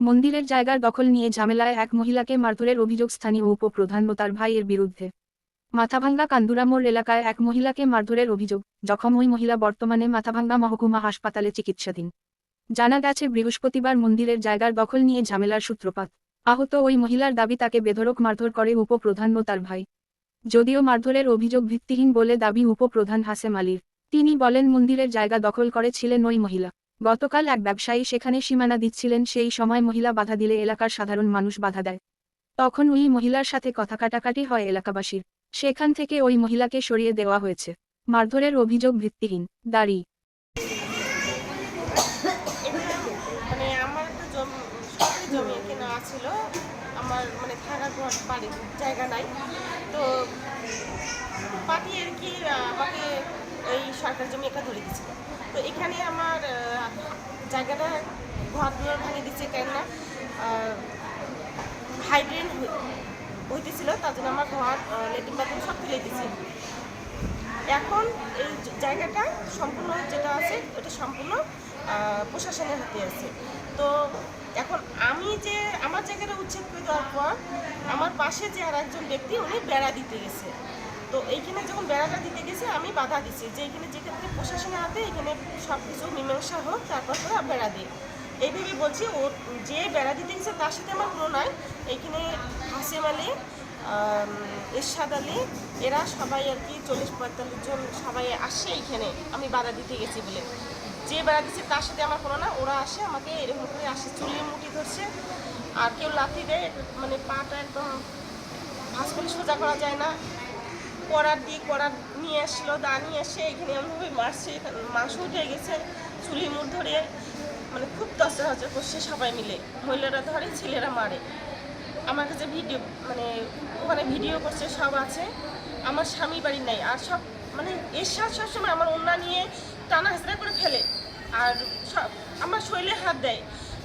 মন্দিরের জায়গার দখল নিয়ে ঝামেলায় এক মহিলাকে মারধরের অভিযোগ স্থানীয় উপপ্রধান ও তার ভাইয়ের বিরুদ্ধে। মাথাভাঙ্গা কান্দুরামোর এলাকায় এক মহিলাকে মারধরের অভিযোগ, জখম ওই মহিলা বর্তমানে মাথাভাঙ্গা মহকুমা হাসপাতালে চিকিৎসাধীন। জানা গেছে, বৃহস্পতিবার মন্দিরের জায়গার দখল নিয়ে ঝামেলার সূত্রপাত। আহত ওই মহিলার দাবি তাকে বেধরক মারধর করে উপপ্রধান ও তার ভাই। যদিও মারধরের অভিযোগ ভিত্তিহীন বলে দাবি উপপ্রধান হাসেম আলীর। তিনি বলেন, মন্দিরের জায়গা দখল করেছিলেন ওই মহিলা। গতকাল এক ব্যবসায়ী সেখানে সীমানা দিচ্ছিলেন, সেই সময় মহিলা বাধা দিলে এলাকার সাধারণ মানুষ বাধা দেয়। তখন ওই মহিলার সাথে কথা কাটাকাটি হয় এলাকাবাসীর। সেখান থেকে ওই মহিলাকে সরিয়ে দেওয়া হয়েছে। মারধরের অভিযোগ ভিত্তিহীন। দাড়ি। মানে মানে জায়গা নাই। তো পার্টি আর কি আমাকে এই সরকার জমি একটা ধরে দিচ্ছিল তো এখানে আমার জায়গাটা ঘর দুয়ার ভাঙে দিচ্ছে কেননা হাইড্রেন হইতেছিল, তার জন্য আমার ঘর লেট্রিন বাথরুম সব তুলে দিচ্ছে এখন এই জায়গাটা সম্পূর্ণ যেটা আছে, ওটা সম্পূর্ণ প্রশাসনের হাতে আছে। তো এখন আমি যে আমার জায়গাটা উচ্ছেদ করে দেওয়ার পর, আমার পাশে যে আর একজন ব্যক্তি, উনি বেড়া দিতে গেছে। তো এইখানে যখন বেড়াটা দিতে গেছে, আমি বাধা দিছি যে এখানে যেক্ষেত্রে প্রশাসনের হাতে এখানে সব কিছু মীমাংসা হোক, তারপর তোরা বেড়া দিই। এইভাবে বলছি, ও যে বেড়া দিতে গেছে, তার সাথে আমার কোনো নয়। এইখানে হাসিম আলী এরশাদ আলী, এরা সবাই আর কি চল্লিশ পঁয়তাল্লিশ জন সবাই আসে এইখানে আমি বাধা দিতে গেছি বলে। যে বেড়া দিচ্ছে তার সাথে আমার কোনো না, ওরা আসে, আমাকে এরকম করে আসে চুলিয়ে মুটি ধরছে। আর কেউ লাথি দেয় মানে পাটা একদম ভাস করে সোজা করা যায় না। করার দিয়ে করার নিয়ে আসলো, দা নিয়ে এসে এখানে এমনভাবে মারছে, মাংস উঠে গেছে, চুলি মুখ ধরে মানে খুব দশটা হাজার করছে সবাই মিলে। মহিলারা ধরে, ছেলেরা মারে। আমার কাছে ভিডিও মানে ওখানে ভিডিও করছে, সব আছে। আমার স্বামী বাড়ি নাই, আর সব মানে এর সাথে সবসময় আমার অন্য নিয়ে টানা হাজরা করে ফেলে। আর সব, আমার শরীরে হাত দেয়।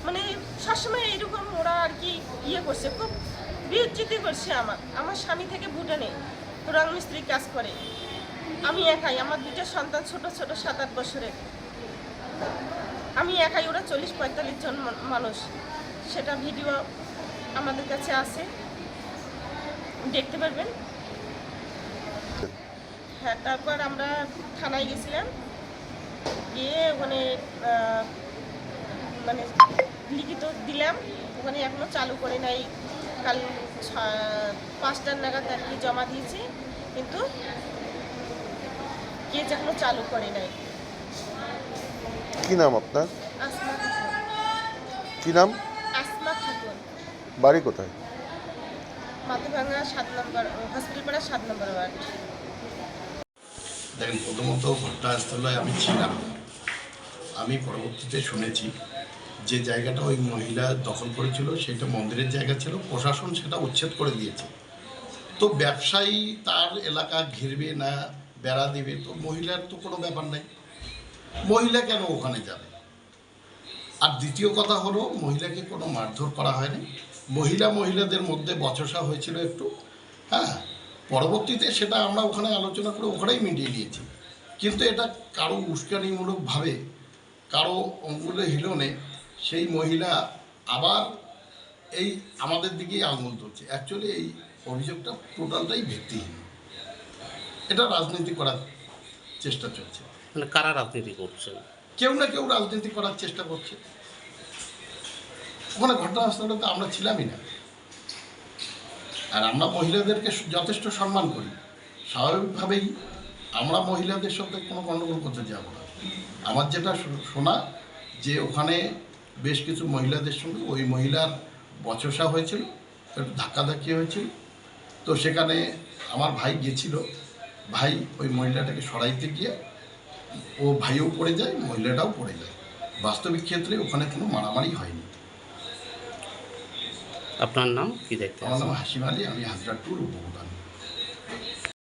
মানে সবসময় এরকম ওরা আর কি ইয়ে করছে, খুব বিচ্যুতি করছে আমার। আমার স্বামী থেকে ভুটানে রং মিস্ত্রি কাজ করে। আমি একাই, আমার দুটো সন্তান ছোট ছোট সাত আট বছরের। আমি একাই, ওরা চল্লিশ পঁয়তাল্লিশ জন মানুষ। সেটা ভিডিও আমাদের কাছে আছে। দেখতে পারবেন। হ্যাঁ তারপর আমরা থানায় গেছিলাম। গিয়ে ওখানে মানে লিখিত দিলাম। ওখানে এখনও চালু করে নাই। কাল পাঁচটার নাগাদ আর কি জমা দিয়েছি কিন্তু কেজ এখনও চালু করে নাই। কি নাম আপনার? আসমা খাতুন। কি নাম? আসমা খাতুন। বাড়ি কোথায়? মাথাভাঙা সাত নম্বর হসপিটাল পাড়া সাত নম্বর ওয়ার্ড। দেখেন প্রথমত ঘটনাস্থলে আমি ছিলাম। আমি পরবর্তীতে শুনেছি যে জায়গাটা ওই মহিলা দখল করেছিল, সেটা মন্দিরের জায়গা ছিল, প্রশাসন সেটা উচ্ছেদ করে দিয়েছে। তো ব্যবসায়ী তার এলাকা ঘিরবে না, বেড়া দেবে, তো মহিলার তো কোনো ব্যাপার নেই। মহিলা কেন ওখানে যাবে? আর দ্বিতীয় কথা হলো, মহিলাকে কোনো মারধর করা হয়নি। মহিলা মহিলাদের মধ্যে বচসা হয়েছিল একটু। হ্যাঁ পরবর্তীতে সেটা আমরা ওখানে আলোচনা করে ওখানেই মিটিয়ে নিয়েছি। কিন্তু এটা কারও উস্কানিমূলকভাবে, কারও অঙ্গুলে হিলনে সেই মহিলা আবার এই আমাদের দিকেই আঙুল তুলছে অ্যাকচুয়ালি এই অভিযোগটা টোটালটাই ভিত্তিহীন। এটা রাজনীতি করার চেষ্টা চলছে। মানে কারা রাজনীতি করছে? কেউ না কেউ রাজনীতি করার চেষ্টা করছে। ওখানে ঘটনাস্থলে তো আমরা ছিলামই না। আর আমরা মহিলাদেরকে যথেষ্ট সম্মান করি। স্বাভাবিকভাবেই আমরা মহিলাদের সাথে কোনো গণ্ডগোল করতে যাব না। আমার যেটা শোনা যে ওখানে বেশ কিছু মহিলাদের সঙ্গে। ওই মহিলার বচসা হয়েছিল একটু ধাক্কাধাক্কি হয়েছিল। তো সেখানে আমার ভাই গেছিল। ভাই ওই মহিলাটাকে সরাইতে গিয়ে ও ভাইও পড়ে যায় মহিলাটাও পড়ে যায়। বাস্তবিক ক্ষেত্রে ওখানে কোনো মারামারি হয়নি। আপনার নাম কি দেখতে আমার নাম হাসিম আলী আমি হাজরা টুর উপপ্রধান।